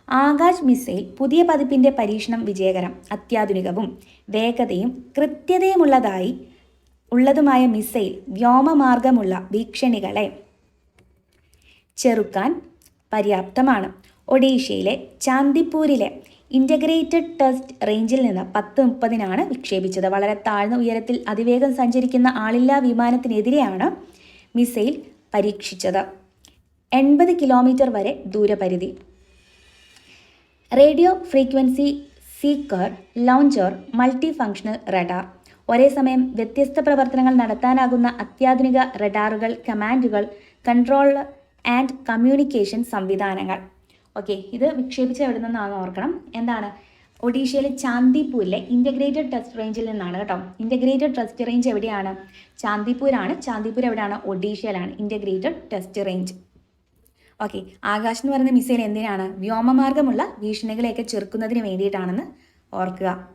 ആകാശ് മിസൈൽ പുതിയ പതിപ്പിന്റെ പരീക്ഷണം വിജയകരം അത്യാധുനികവും വേഗതയും കൃത്യതയുമുള്ളതായി ഉള്ളതുമായ മിസൈൽ വ്യോമമാർഗമുള്ള ഭീഷണികളെ ചെറുക്കാൻ പര്യാപ്തമാണ്. ഒഡീഷയിലെ ചാന്ദിപ്പൂരിലെ ഇന്റഗ്രേറ്റഡ് ടെസ്റ്റ് റേഞ്ചിൽ നിന്ന് പത്ത് മുപ്പതിനാണ് വിക്ഷേപിച്ചത്. വളരെ താഴ്ന്ന ഉയരത്തിൽ അതിവേഗം സഞ്ചരിക്കുന്ന ആളില്ലാ വിമാനത്തിനെതിരെയാണ് മിസൈൽ പരീക്ഷിച്ചത്. എൺപത് കിലോമീറ്റർ വരെ ദൂരപരിധി. Radio frequency seeker launcher multi functional radar. ഒരേ സമയം വ്യത്യസ്ത പ്രവർത്തനങ്ങൾ നടത്താനാകുന്ന അത്യാധുനിക റഡാറുകൾ കമാൻഡുകൾ കൺട്രോൾ ആൻഡ് കമ്മ്യൂണിക്കേഷൻ സംവിധാനങ്ങൾ. ഓക്കെ ഇത് വിക്ഷേപിച്ച എവിടെ നിന്നാണെന്ന് ഓർക്കണം. എന്താണ്? ഒഡീഷയിലെ ചാന്ദിപ്പൂരിലെ ഇന്റഗ്രേറ്റഡ് ടെസ്റ്റ് റേഞ്ചിൽ നിന്നാണ് കേട്ടോ. ഇന്റഗ്രേറ്റഡ് ടെസ്റ്റ് റേഞ്ച് എവിടെയാണ്? ചാന്ദിപ്പൂരാണ് ചാന്ദിപ്പൂർ എവിടെയാണ്? ഒഡീഷയിലാണ്. Integrated test range okay Akash എന്ന് പറയുന്ന മിസൈൽ എന്തിനാണ്? വ്യോമമാർഗമുള്ള ഭീഷണികളെയൊക്കെ ചെറുക്കുന്നതിന് വേണ്ടിയിട്ടാണെന്ന് ഓർക്കുക.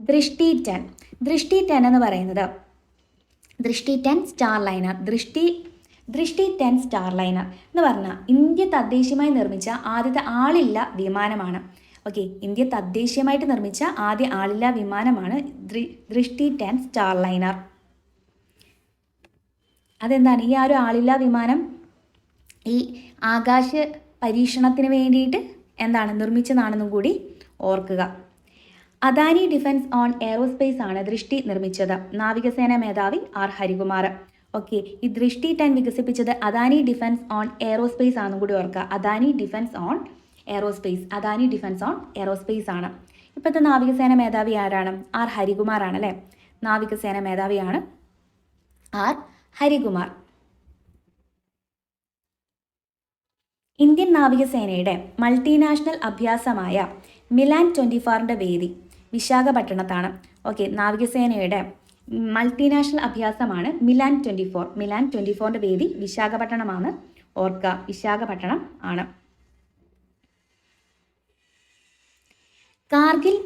ദൃഷ്ടി ടെൻ ദൃഷ്ടി ടെൻ എന്ന് പറയുന്നത്. ദൃഷ്ടി ടെൻ സ്റ്റാർ ലൈനർ ദൃഷ്ടി ദൃഷ്ടി ടെൻ സ്റ്റാർലൈനർ എന്ന് പറഞ്ഞാൽ ഇന്ത്യ തദ്ദേശീയമായി നിർമ്മിച്ച ആദ്യത്തെ ആളില്ല വിമാനമാണ്. ഓക്കെ ഇന്ത്യ തദ്ദേശീയമായിട്ട് നിർമ്മിച്ച ആദ്യ ആളില്ല വിമാനമാണ് ദൃഷ്ടി ടെൻ സ്റ്റാർലൈനർ. അതെന്താണ്? ഈ ആ ഒരു ആളില്ല വിമാനം ഈ ആകാശ പരീക്ഷണത്തിന് വേണ്ടിയിട്ട് എന്താണ്? നിർമ്മിച്ചതാണെന്നും കൂടി ഓർക്കുക. അദാനി ഡിഫൻസ് ഓൺ എയറോസ്പേസ് ആണ് ദൃഷ്ടി നിർമ്മിച്ചത്. നാവികസേന മേധാവി ആർ ഹരികുമാർ ഓക്കെ ഈ ദൃഷ്ടി ടെൻ വികസിപ്പിച്ചത് അദാനി ഡിഫൻസ് ഓൺ എയറോസ്പേസ് ആണെന്നും കൂടി ഓർക്കുക. Adani Defence on Aerospace Adani Defence on Aerospace ആണ്. ഇപ്പോഴത്തെ നാവികസേന മേധാവി ആരാണ്? ആർ ഹരികുമാർ ആണ് അല്ലേ? നാവികസേന മേധാവിയാണ് ആർ ഹരികുമാർ. ഇന്ത്യൻ നാവികസേനയുടെ മൾട്ടിനാഷണൽ അഭ്യാസമായ മിലാൻ ട്വന്റി ഫോറിന്റെ വേദി വിശാഖപട്ടണത്താണ്. ഓക്കെ നാവികസേനയുടെ multinational അഭ്യാസമാണ് Milan twenty four Milan twenty ഫോറിന്റെ വേദി വിശാഖപട്ടണമാണ്. ഓർക്ക വിശാഖപട്ടണം ആണ്. കാർഗിൽ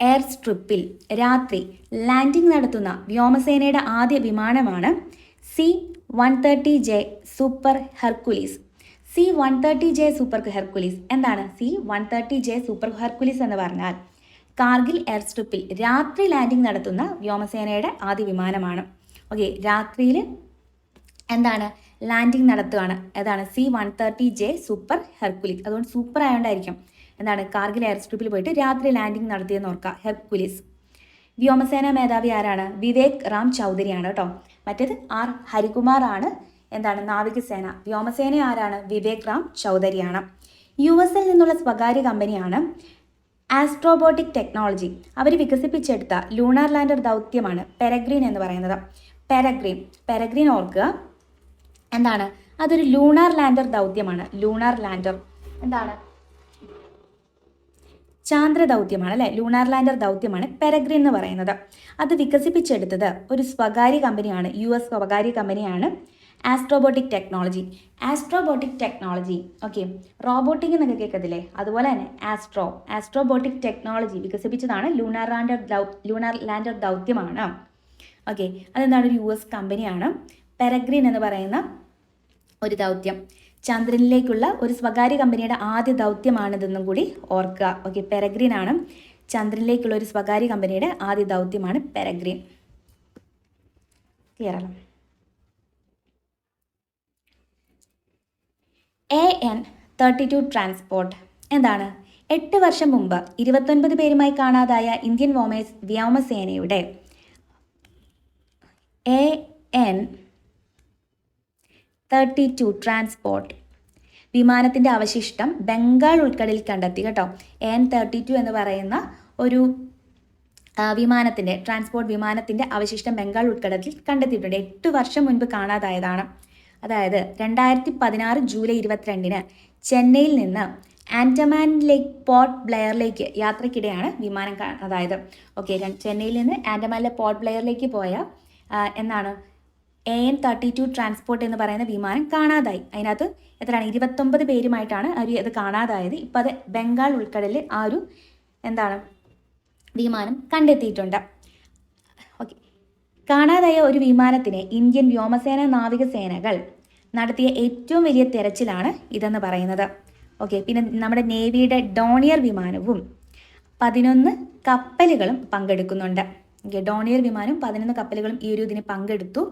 എയർ സ്ട്രിപ്പിൽ രാത്രി ലാൻഡിംഗ് നടത്തുന്ന വ്യോമസേനയുടെ ആദ്യ വിമാനമാണ് C one thirty J super Hercules. C one thirty J super Hercules. എന്താണ്? C one thirty J super Hercules എന്ന് പറഞ്ഞാൽ കാർഗിൽ എയർ സ്ട്രിപ്പിൽ രാത്രി ലാൻഡിംഗ് നടത്തുന്ന വ്യോമസേനയുടെ ആദ്യ വിമാനമാണ്. ഓക്കെ രാത്രിയിൽ എന്താണ്? ലാൻഡിംഗ് നടത്തുകയാണ്. അതാണ് C one thirty J super Hercules. അതുകൊണ്ട് സൂപ്പർ ആയതുകൊണ്ടായിരിക്കും എന്താണ്? കാർഗിൽ എയർ സ്ട്രിപ്പിൽ പോയിട്ട് രാത്രി ലാൻഡിംഗ് നടത്തിയെന്ന് ഓർക്കുക. ഹെർക്കുലിസ്. വ്യോമസേന മേധാവി ആരാണ്? വിവേക് റാം ചൗധരിയാണ് കേട്ടോ. മറ്റേത് ആർ ഹരികുമാർ ആണ് എന്താണ്? നാവികസേന. വ്യോമസേന ആരാണ്? വിവേക് റാം ചൗധരിയാണ്. യു എസിൽ നിന്നുള്ള സ്വകാര്യ കമ്പനിയാണ് ആസ്ട്രോബോട്ടിക് ടെക്നോളജി അവർ വികസിപ്പിച്ചെടുത്ത ലൂണാർ ലാൻഡർ ദൗത്യമാണ് പെരഗ്രീൻ എന്ന് പറയുന്നത്. പെരഗ്രീൻ പെരഗ്രീൻ ഓർക്കുക. എന്താണ്? അതൊരു ലൂണാർ ലാൻഡർ ദൗത്യമാണ്. ലൂണാർ ലാൻഡർ എന്താണ്? ചാന്ദ്ര ദൗത്യമാണ് അല്ലെ? ലൂണാർ ലാൻഡർ ദൗത്യമാണ് പെരഗ്രീൻ എന്ന് പറയുന്നത്. അത് വികസിപ്പിച്ചെടുത്തത് ഒരു സ്വകാര്യ കമ്പനിയാണ് യു എസ് സ്വകാര്യ കമ്പനിയാണ് Astrobotic Technology Astrobotic Technology okay robotic എന്നൊക്കെ കേൾക്കത്തില്ലേ? അതുപോലെ തന്നെ ആസ്ട്രോ ആസ്ട്രോബോട്ടിക് ടെക്നോളജി വികസിപ്പിച്ചതാണ് ലൂണാർ ലാൻഡർ ലൂണാർ ലാൻഡർ ദൗത്യമാണ്. ഓക്കെ അതെന്താണ്? ഒരു യു എസ് കമ്പനിയാണ് പെരഗ്രീൻ എന്ന് പറയുന്ന ഒരു ദൗത്യം. ചന്ദ്രനിലേക്കുള്ള ഒരു സ്വകാര്യ കമ്പനിയുടെ ആദ്യ ദൗത്യമാണിതെന്നും കൂടി ഓർക്കുക. ഓക്കെ പെരഗ്രീൻ ആണ്. ചന്ദ്രനിലേക്കുള്ള ഒരു സ്വകാര്യ കമ്പനിയുടെ ആദ്യ ദൗത്യമാണ് പെരഗ്രീൻ ക്ലിയർ അല്ല A N thirty two transport എന്താണ്? എട്ട് വർഷം മുമ്പ് ഇരുപത്തൊൻപത് പേരുമായി കാണാതായ ഇന്ത്യൻ വ്യോമേസ് വ്യോമസേനയുടെ A N thirty two transport വിമാനത്തിന്റെ അവശിഷ്ടം ബംഗാൾ ഉൾക്കടലിൽ കണ്ടെത്തി കേട്ടോ. എൻ തേർട്ടി ടു എന്ന് പറയുന്ന ഒരു വിമാനത്തിന്റെ ട്രാൻസ്പോർട്ട് വിമാനത്തിന്റെ അവശിഷ്ടം ബംഗാൾ ഉൾക്കടലിൽ കണ്ടെത്തിയിട്ടുണ്ട്. എട്ട് വർഷം മുൻപ് കാണാതായതാണ്. അതായത് രണ്ടായിരത്തി പതിനാറ് ജൂലൈ ഇരുപത്തിരണ്ടിന് ചെന്നൈയിൽ നിന്ന് ആൻഡമാനിലേക്ക് പോർട്ട് ബ്ലെയറിലേക്ക് യാത്രക്കിടെയാണ് വിമാനം അതായത് ഓക്കെ ചെന്നൈയിൽ നിന്ന് ആൻഡമാനിലെ പോർട്ട് ബ്ലെയറിലേക്ക് പോയ എന്നാണ് A N thirty two transport എന്ന് പറയുന്ന വിമാനം കാണാതായി. അതിനകത്ത് എത്രയാണ്? ഇരുപത്തൊമ്പത് പേരുമായിട്ടാണ് അവർ അത് കാണാതായത്. ഇപ്പം അത് ബംഗാൾ ഉൾക്കടലിൽ ആ ഒരു എന്താണ് വിമാനം കണ്ടെത്തിയിട്ടുണ്ട്. ഓക്കെ. കാണാതായ ഒരു വിമാനത്തിനെ ഇന്ത്യൻ വ്യോമസേന നാവികസേനകൾ നടത്തിയ ഏറ്റവും വലിയ തെരച്ചിലാണ് ഇതെന്ന് പറയുന്നത്. ഓക്കെ പിന്നെ നമ്മുടെ നേവിയുടെ ഡോണിയർ വിമാനവും പതിനൊന്ന് കപ്പലുകളും പങ്കെടുക്കുന്നുണ്ട്. ഓക്കെ ഡോണിയർ വിമാനവും പതിനൊന്ന് കപ്പലുകളും ഈ ഒരു ഇതിന് പങ്കെടുത്തു.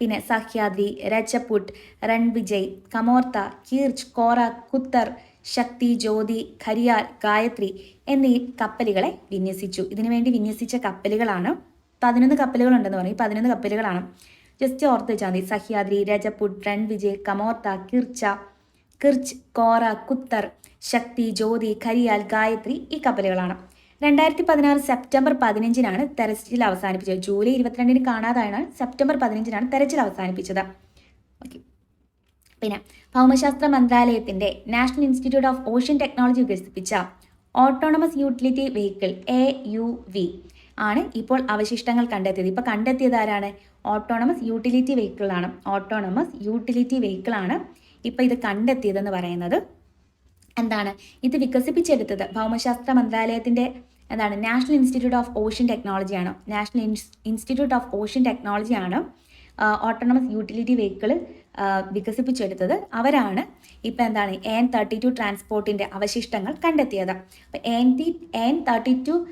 പിന്നെ സഹ്യാദ്രി രജപുട്ട് രൺവിജയ് കമോർത്ത കീർച്ച് കോറ കുത്തർ ശക്തി ജ്യോതി ഖരിയാൽ ഗായത്രി എന്നീ കപ്പലുകളെ വിന്യസിച്ചു. ഇതിനുവേണ്ടി വിന്യസിച്ച കപ്പലുകളാണ് പതിനൊന്ന് കപ്പലുകളുണ്ടെന്ന് പറയും ഈ പതിനൊന്ന് കപ്പലുകളാണ് ജസ്റ്റ് ഓർത്ത് വെച്ചാൽ മതി. സഹ്യാദ്രി രജപുട്ട് രൺവിജയ് കമോർത്ത കിർച്ച കിർച്ച് കോറ കുത്തർ ശക്തി ജ്യോതി ഖരിയാൽ ഗായത്രി ഈ കപ്പലുകളാണ്. രണ്ടായിരത്തി പതിനാറ് സെപ്റ്റംബർ പതിനഞ്ചിനാണ് തെരച്ചിൽ അവസാനിപ്പിച്ചത്. ജൂലൈ ഇരുപത്തിരണ്ടിന് കാണാതായാണ് സെപ്റ്റംബർ പതിനഞ്ചിനാണ് തെരച്ചിൽ അവസാനിപ്പിച്ചത്. ഓക്കെ. പിന്നെ ഭൗമശാസ്ത്ര മന്ത്രാലയത്തിന്റെ National Institute of Ocean Technology വികസിപ്പിച്ച autonomous utility vehicle A U V ആണ് ഇപ്പോൾ അവശിഷ്ടങ്ങൾ കണ്ടെത്തിയത്. ഇപ്പോൾ കണ്ടെത്തിയത് ആരാണ്? ഓട്ടോണമസ് യൂട്ടിലിറ്റി വെഹിക്കിളാണ് ഓട്ടോണമസ് യൂട്ടിലിറ്റി വെഹിക്കിളാണ് ഇപ്പോൾ ഇത് കണ്ടെത്തിയതെന്ന് പറയുന്നത്. എന്താണ്? ഇത് വികസിപ്പിച്ചെടുത്തത് ഭൗമശാസ്ത്ര മന്ത്രാലയത്തിന്റെ എന്താണ്? നാഷണൽ ഇൻസ്റ്റിറ്റ്യൂട്ട് ഓഫ് ഓഷ്യൻ ടെക്നോളജിയാണ് നാഷണൽ ഇൻസ്റ്റിറ്റ്യൂട്ട് ഓഫ് ഓഷ്യൻ ടെക്നോളജിയാണ് ഓട്ടോണമസ് യൂട്ടിലിറ്റി വെഹിക്കിൾ വികസിപ്പിച്ചെടുത്തത്. അവരാണ് ഇപ്പം എന്താണ്? എൻ തേർട്ടി ടു ട്രാൻസ്പോർട്ടിന്റെ അവശിഷ്ടങ്ങൾ കണ്ടെത്തിയത്. അപ്പം N T N thirty two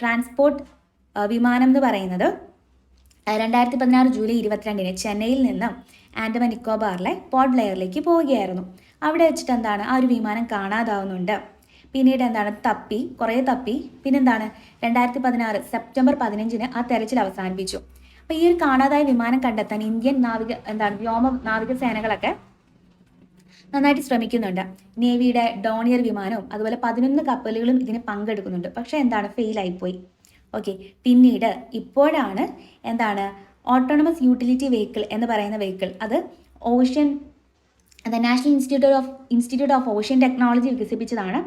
transport വിമാനം എന്ന് പറയുന്നത് രണ്ടായിരത്തി പതിനാറ് ജൂലൈ ഇരുപത്തിരണ്ടിന് ചെന്നൈയിൽ നിന്നും ആൻഡമാൻ നിക്കോബാറിലെ ബ്ലെയറിലേക്ക് പോവുകയായിരുന്നു. അവിടെ വെച്ചിട്ട് എന്താണ് ആ ഒരു വിമാനം കാണാതാവുന്നുണ്ട്. പിന്നീട് എന്താണ് തപ്പി കുറേ തപ്പി. പിന്നെന്താണ് രണ്ടായിരത്തി പതിനാറ് സെപ്റ്റംബർ പതിനഞ്ചിന് ആ തെരച്ചിൽ അവസാനിപ്പിച്ചു. അപ്പോൾ ഈ ഒരു കാണാതായ വിമാനം കണ്ടെത്താൻ ഇന്ത്യൻ നാവിക എന്താണ് വ്യോമ നാവികസേനകളൊക്കെ നന്നായിട്ട് ശ്രമിക്കുന്നുണ്ട്. നേവിയുടെ ഡോണിയർ വിമാനവും അതുപോലെ പതിനൊന്ന് കപ്പലുകളും ഇതിന് പങ്കെടുക്കുന്നുണ്ട്. പക്ഷേ എന്താണ് ഫെയിൽ ആയിപ്പോയി ഓക്കെ പിന്നീട് ഇപ്പോഴാണ് എന്താണ് ഓട്ടോണമസ് യൂട്ടിലിറ്റി വെഹിക്കിൾ എന്ന് പറയുന്ന വെഹിക്കിൾ അത് ഓഷ്യൻ അത് National Institute of Institute of Ocean Technology വികസിപ്പിച്ചതാണ്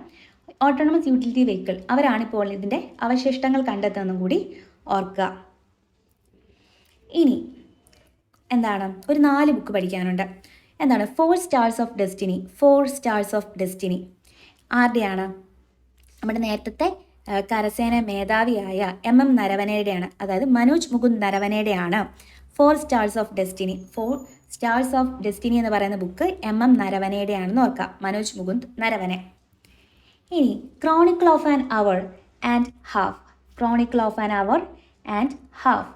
autonomous utility vehicle അവരാണ് ഇപ്പോൾ ഇതിന്റെ അവശിഷ്ടങ്ങൾ കണ്ടെത്തുന്നതും കൂടി ഓർക്കുക. ഇനി എന്താണ്? ഒരു നാല് ബുക്ക് പഠിക്കാനുണ്ട്. എന്താണ്? Four Stars of Destiny Four Stars of Destiny ആരുടെയാണ്? നമ്മുടെ നേരത്തെ കരസേന മേധാവിയായ എം എം നരവനയുടെയാണ് അതായത് Manoj Mukund നരവനയുടെയാണ് Four Stars of Destiny Four Stars of Destiny എന്ന് പറയുന്ന ബുക്ക് എം എം നരവനയുടെയാണെന്ന് ഓർക്കാം. മനോജ് മുകുന്ദ് നരവനെ. ഇനി Chronicle of an Hour and Half Chronicle of an Hour and Half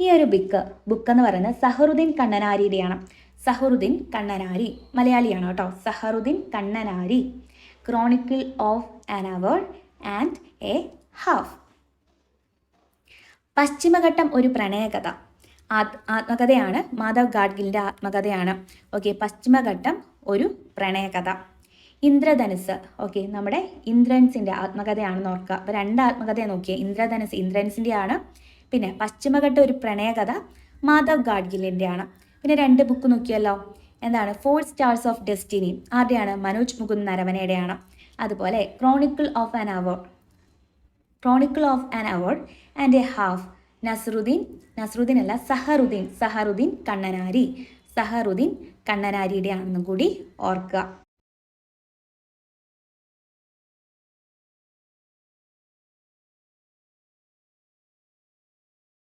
ഈ ഒരു ബുക്ക് ബുക്ക് എന്ന് പറയുന്നത് സഹറുദ്ദീൻ കണ്ണനാരിയുടെയാണ്. സഹറുദ്ദീൻ കണ്ണനാരി മലയാളിയാണ് കേട്ടോ. Saharuddeen Kannanari. Chronicle of an Hour and a Half പശ്ചിമഘട്ടം ഒരു പ്രണയകഥ. ആത് ആത്മകഥയാണ് മാധവ് ഗാഡ്ഗിലിന്റെ ആത്മകഥയാണ്. ഓക്കെ പശ്ചിമഘട്ടം ഒരു പ്രണയകഥ. ഇന്ദ്രധനുസ്. ഓക്കെ നമ്മുടെ ഇന്ദ്രൻസിന്റെ ആത്മകഥയാണെന്ന് ഓർക്കുക. അപ്പോൾ രണ്ട് ആത്മകഥയെ നോക്കിയേ. ഇന്ദ്രധനുസ് ഇന്ദ്രൻസിന്റെ ആണ് പിന്നെ പശ്ചിമഘട്ടം ഒരു പ്രണയകഥ മാധവ് ഗാഡ്ഗിലിന്റെ ആണ് പിന്നെ രണ്ട് ബുക്ക് നോക്കിയല്ലോ. എന്താണ്? ഫോർ സ്റ്റാർസ് ഓഫ് ഡെസ്റ്റിനി ആരുടെയാണ് മനോജ് മുകുന്ദ് നരവനയുടെയാണ് അതുപോലെ Chronicle of an Hour Chronicle of an award and a half Nasaruddeen Nasaruddeen അല്ല സഹറുദ്ദീൻ സഹറുദ്ദീൻ കണ്ണനാരി സഹറുദ്ദീൻ കണ്ണനാരിയുടെ ആണെന്നും കൂടി ഓർക്കുക.